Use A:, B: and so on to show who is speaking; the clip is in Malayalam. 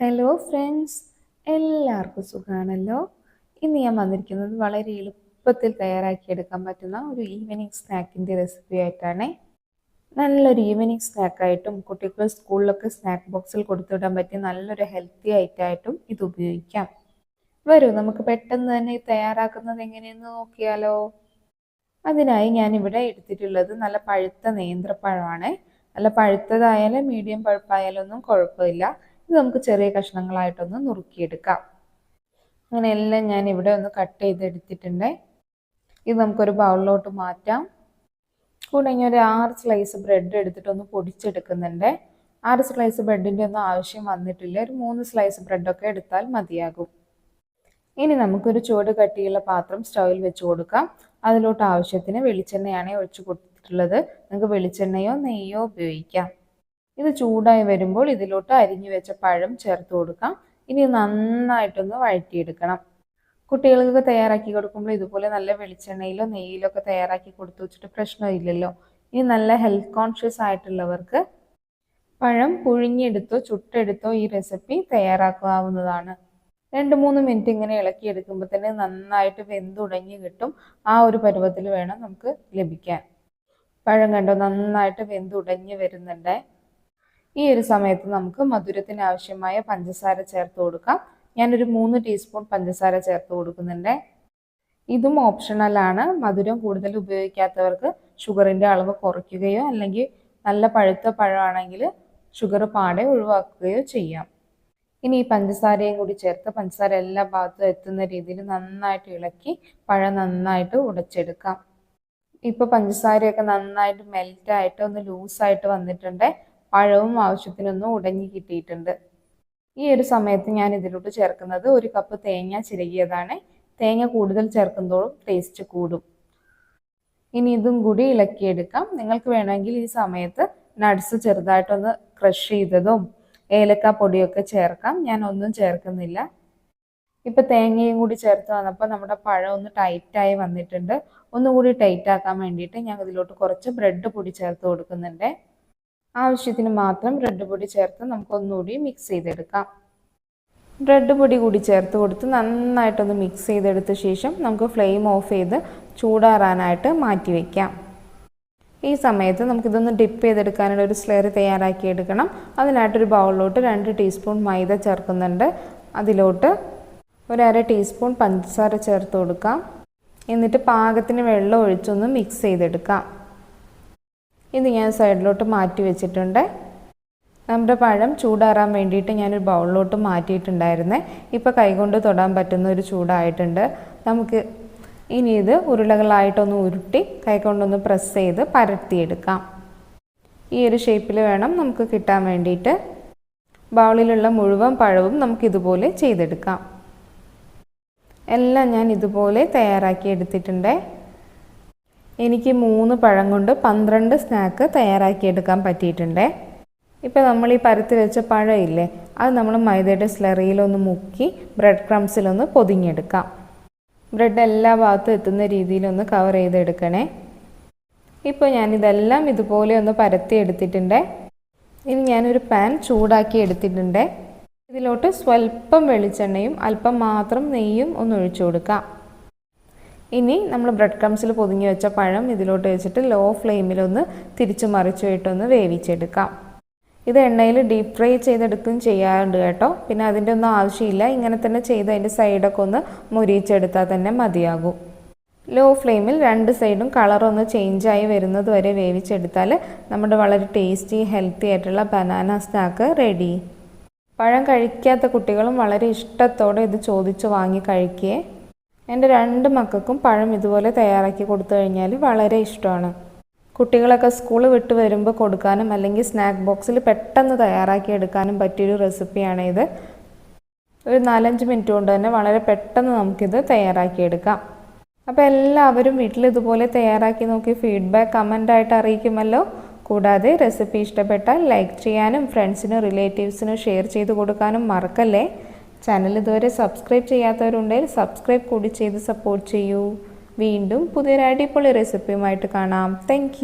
A: ഹലോ ഫ്രണ്ട്സ് എല്ലാവർക്കും സുഖമാണല്ലോ ഇന്ന് ഞാൻ വന്നിരിക്കുന്നത് വളരെ എളുപ്പത്തിൽ തയ്യാറാക്കിയെടുക്കാൻ പറ്റുന്ന ഒരു ഈവനിങ് സ്നാക്കിന്റെ റെസിപ്പി ആയിട്ടാണ്. നല്ലൊരു ഈവനിങ് സ്നാക്കായിട്ടും കുട്ടികൾ സ്കൂളിലൊക്കെ സ്നാക്ക് ബോക്സിൽ കൊടുത്തുവിടാൻ പറ്റിയ നല്ലൊരു ഹെൽത്തി ആയിട്ടായിട്ടും ഇത് ഉപയോഗിക്കാം. വരൂ നമുക്ക് പെട്ടെന്ന് തന്നെ തയ്യാറാക്കുന്നത് എങ്ങനെയെന്ന് നോക്കിയാലോ. അതിനായി ഞാനിവിടെ എടുത്തിട്ടുള്ളത് നല്ല പഴുത്ത നേന്ത്രപ്പഴമാണ്. നല്ല പഴുത്തതായാലും മീഡിയം പഴുപ്പായാലും ഒന്നും കുഴപ്പമില്ല. ഇത് നമുക്ക് ചെറിയ കഷ്ണങ്ങളായിട്ടൊന്ന് നുറുക്കിയെടുക്കാം. അങ്ങനെ എല്ലാം ഞാൻ ഇവിടെ ഒന്ന് കട്ട് ചെയ്തെടുത്തിട്ടുണ്ട്. ഇത് നമുക്കൊരു ബൗളിലോട്ട് മാറ്റാം. കൂടെ ഞാൻ ഒരു ആറ് സ്ലൈസ് ബ്രെഡ് എടുത്തിട്ടൊന്ന് പൊടിച്ചെടുക്കുന്നുണ്ട്. ആറ് സ്ലൈസ് ബ്രെഡിന്റെ ഒന്നും ആവശ്യം വന്നിട്ടില്ല. ഒരു മൂന്ന് സ്ലൈസ് ബ്രെഡൊക്കെ എടുത്താൽ മതിയാകും. ഇനി നമുക്കൊരു ചുവട് കട്ടിയുള്ള പാത്രം സ്റ്റൗവിൽ വെച്ച് കൊടുക്കാം. അതിലോട്ട് ആവശ്യത്തിന് വെളിച്ചെണ്ണയാണ് ഒഴിച്ചു കൊടുത്തിട്ടുള്ളത്. നിങ്ങൾക്ക് വെളിച്ചെണ്ണയോ നെയ്യോ ഉപയോഗിക്കാം. ഇത് ചൂടായി വരുമ്പോൾ ഇതിലോട്ട് അരിഞ്ഞു വെച്ച പഴം ചേർത്ത് കൊടുക്കാം. ഇനി നന്നായിട്ടൊന്ന് വഴറ്റിയെടുക്കണം. കുട്ടികൾക്കൊക്കെ തയ്യാറാക്കി കൊടുക്കുമ്പോൾ ഇതുപോലെ നല്ല വെളിച്ചെണ്ണയിലോ നെയ്യിലോ ഒക്കെ തയ്യാറാക്കി കൊടുത്തു വെച്ചിട്ട് പ്രശ്നമില്ലല്ലോ. ഇനി നല്ല ഹെൽത്ത് കോൺഷ്യസ് ആയിട്ടുള്ളവർക്ക് പഴം പുഴുങ്ങിയെടുത്തോ ചുട്ടെടുത്തോ ഈ റെസിപ്പി തയ്യാറാക്കാവുന്നതാണ്. രണ്ട് മൂന്ന് മിനിറ്റ് ഇങ്ങനെ ഇളക്കി എടുക്കുമ്പോൾ തന്നെ നന്നായിട്ട് വെന്തുടങ്ങി കിട്ടും. ആ ഒരു പരുവത്തിൽ വേണം നമുക്ക് ലഭിക്കാൻ. പഴം കണ്ടോ നന്നായിട്ട് വെന്തുടഞ്ഞ് വരുന്നുണ്ട്. ഈ ഒരു സമയത്ത് നമുക്ക് മധുരത്തിന് ആവശ്യമായ പഞ്ചസാര ചേർത്ത് കൊടുക്കാം. ഞാനൊരു മൂന്ന് ടീസ്പൂൺ പഞ്ചസാര ചേർത്ത് കൊടുക്കുന്നുണ്ട്. ഇതും ഓപ്ഷണലാണ് മധുരം കൂടുതൽ ഉപയോഗിക്കാത്തവർക്ക് ഷുഗറിന്റെ അളവ് കുറയ്ക്കുകയോ അല്ലെങ്കിൽ നല്ല പഴുത്ത പഴമാണെങ്കിൽ ഷുഗർ പാടെ ഒഴിവാക്കുകയോ ചെയ്യാം. ഇനി ഈ പഞ്ചസാരയും കൂടി ചേർത്ത് പഞ്ചസാര എല്ലാ ഭാഗത്തും എത്തുന്ന രീതിയിൽ നന്നായിട്ട് ഇളക്കി പഴം നന്നായിട്ട് ഉടച്ചെടുക്കാം. ഇപ്പോൾ പഞ്ചസാരയൊക്കെ നന്നായിട്ട് മെൽറ്റായിട്ട് ഒന്ന് ലൂസായിട്ട് വന്നിട്ടുണ്ട്. പഴവും ആവശ്യത്തിനൊന്നും ഉടഞ്ഞു കിട്ടിയിട്ടുണ്ട്. ഈ ഒരു സമയത്ത് ഞാൻ ഇതിലോട്ട് ചേർക്കുന്നത് ഒരു കപ്പ് തേങ്ങ ചിരകിയതാണ്. തേങ്ങ കൂടുതൽ ചേർക്കുമ്പോഴും ടേസ്റ്റ് കൂടും. ഇനി ഇതും കൂടി ഇളക്കിയെടുക്കാം. നിങ്ങൾക്ക് വേണമെങ്കിൽ ഈ സമയത്ത് നട്ട്സ് ചെറുതായിട്ടൊന്ന് ക്രഷ് ചെയ്തതും ഏലക്ക പൊടിയൊക്കെ ചേർക്കാം. ഞാൻ ഒന്നും ചേർക്കുന്നില്ല. ഇപ്പൊ തേങ്ങയും കൂടി ചേർത്ത് വന്നപ്പോൾ നമ്മുടെ പഴം ഒന്ന് ടൈറ്റായി വന്നിട്ടുണ്ട്. ഒന്നുകൂടി ടൈറ്റ് ആക്കാൻ വേണ്ടിയിട്ട് ഞാൻ ഇതിലോട്ട് കുറച്ച് ബ്രെഡ് പൊടി ചേർത്ത് കൊടുക്കുന്നുണ്ട്. ആവശ്യത്തിന് മാത്രം ബ്രെഡ് പൊടി ചേർത്ത് നമുക്കൊന്നുകൂടി മിക്സ് ചെയ്തെടുക്കാം. ബ്രെഡ് പൊടി കൂടി ചേർത്ത് കൊടുത്ത് നന്നായിട്ടൊന്ന് മിക്സ് ചെയ്തെടുത്ത ശേഷം നമുക്ക് ഫ്ലെയിം ഓഫ് ചെയ്ത് ചൂടാറാനായിട്ട് മാറ്റി വയ്ക്കാം ഈ സമയത്ത് നമുക്കിതൊന്ന് ഡിപ്പ് ചെയ്തെടുക്കാനുള്ള ഒരു സ്ലെയർ തയ്യാറാക്കി എടുക്കണം. അതിനായിട്ടൊരു ബൗളിലോട്ട് രണ്ട് ടീസ്പൂൺ മൈദ ചേർക്കുന്നുണ്ട്. അതിലോട്ട് ഒരര ടീസ്പൂൺ പഞ്ചസാര ചേർത്ത് കൊടുക്കാം. എന്നിട്ട് പാകത്തിന് വെള്ളം ഒഴിച്ചൊന്ന് മിക്സ് ചെയ്തെടുക്കാം. ഇത് ഞാൻ സൈഡിലോട്ട് മാറ്റി വെച്ചിട്ടുണ്ട്. നമ്മുടെ പഴം ചൂടാറാൻ വേണ്ടിയിട്ട് ഞാനൊരു ബൗളിലോട്ട് മാറ്റിയിട്ടുണ്ടായിരുന്നേ. ഇപ്പോൾ കൈകൊണ്ട് തൊടാൻ പറ്റുന്ന ഒരു ചൂടായിട്ടുണ്ട്. നമുക്ക് ഇനി ഇത് ഉരുളകളായിട്ടൊന്ന് ഉരുട്ടി കൈകൊണ്ടൊന്ന് പ്രസ് ചെയ്ത് പരത്തിയെടുക്കാം. ഈ ഒരു ഷേപ്പിൽ വേണം നമുക്ക് കിട്ടാൻ വേണ്ടിയിട്ട്. ബൗളിലുള്ള മുഴുവൻ പഴവും നമുക്ക് ഇതുപോലെ ചെയ്തെടുക്കാം. എല്ലാം ഞാൻ ഇതുപോലെ തയ്യാറാക്കി എടുത്തിട്ടുണ്ട്. എനിക്ക് മൂന്ന് പഴം കൊണ്ട് പന്ത്രണ്ട് സ്നാക്ക് തയ്യാറാക്കിയെടുക്കാൻ പറ്റിയിട്ടുണ്ട്. ഇപ്പോൾ നമ്മൾ ഈ പരത്തി വെച്ച പഴമില്ലേ അത് നമ്മൾ മൈദയുടെ സ്ലറിയിലൊന്ന് മുക്കി ബ്രെഡ് ക്രംസിലൊന്ന് പൊതിഞ്ഞെടുക്കാം. ബ്രെഡ് എല്ലാ ഭാഗത്തും എത്തുന്ന രീതിയിലൊന്ന് കവർ ചെയ്തെടുക്കണേ. ഇപ്പോൾ ഞാനിതെല്ലാം ഇതുപോലെ ഒന്ന് പരത്തി എടുത്തിട്ടുണ്ട്. ഇനി ഞാനൊരു പാൻ ചൂടാക്കി എടുത്തിട്ടുണ്ട്. ഇതിലോട്ട് സ്വല്പം വെളിച്ചെണ്ണയും അല്പം മാത്രം നെയ്യും ഒന്ന് ഒഴിച്ചു കൊടുക്കാം. ഇനി നമ്മൾ ബ്രെഡ് ക്രംസിൽ പൊതിഞ്ഞു വെച്ച പഴം ഇതിലോട്ട് വെച്ചിട്ട് ലോ ഫ്ലെയിമിലൊന്ന് തിരിച്ചു മറിച്ചു ഇട്ടൊന്ന് വേവിച്ചെടുക്കാം. ഇത് എണ്ണയിൽ ഡീപ് ഫ്രൈ ചെയ്തെടുക്കുകയും ചെയ്യാറുണ്ട് കേട്ടോ. പിന്നെ അതിന്റെ ഒന്നും ആവശ്യമില്ല. ഇങ്ങനെ തന്നെ ചെയ്ത് അതിന്റെ സൈഡൊക്കെ ഒന്ന് മുരിച്ചെടുത്താൽ തന്നെ മതിയാകും. ലോ ഫ്ലെയിമിൽ രണ്ട് സൈഡും കളറൊന്ന് ചേഞ്ചായി വരുന്നത് വരെ വേവിച്ചെടുത്താൽ നമ്മുടെ വളരെ ടേസ്റ്റി ഹെൽത്തി ആയിട്ടുള്ള ബനാന സ്നാക്ക് റെഡി പഴം കഴിക്കാത്ത കുട്ടികളും വളരെ ഇഷ്ടത്തോടെ ഇത് ചോദിച്ചു വാങ്ങി കഴിക്കുകയെ എന്റെ രണ്ട് മക്കൾക്കും പഴം ഇതുപോലെ തയ്യാറാക്കി കൊടുത്തു കഴിഞ്ഞാൽ വളരെ ഇഷ്ടമാണ്. കുട്ടികളൊക്കെ സ്കൂൾ വിട്ട് വരുമ്പോൾ കൊടുക്കാനും അല്ലെങ്കിൽ സ്നാക്ക് ബോക്സിൽ പെട്ടെന്ന് തയ്യാറാക്കി എടുക്കാനും പറ്റിയൊരു റെസിപ്പിയാണ് ഇത് ഒരു നാലഞ്ച് മിനിറ്റ് കൊണ്ട് തന്നെ വളരെ പെട്ടെന്ന് നമുക്കിത് തയ്യാറാക്കിയെടുക്കാം അപ്പോൾ എല്ലാവരും വീട്ടിൽ ഇതുപോലെ തയ്യാറാക്കി നോക്കി ഫീഡ്ബാക്ക് കമന്റായിട്ട് അറിയിക്കുമല്ലോ. കൂടാതെ റെസിപ്പി ഇഷ്ടപ്പെട്ടാൽ ലൈക്ക് ചെയ്യാനും ഫ്രണ്ട്സിനും റിലേറ്റീവ്സിനും ഷെയർ ചെയ്ത് കൊടുക്കാനും മറക്കല്ലേ? ചാനൽ ഇതുവരെ സബ്സ്ക്രൈബ് ചെയ്യാത്തവരുണ്ടെങ്കിൽ സബ്സ്ക്രൈബ് കൂടി ചെയ്ത് സപ്പോർട്ട് ചെയ്യൂ. വീണ്ടും പുതിയൊരു അടിപൊളി റെസിപ്പിയുമായിട്ട് കാണാം. താങ്ക്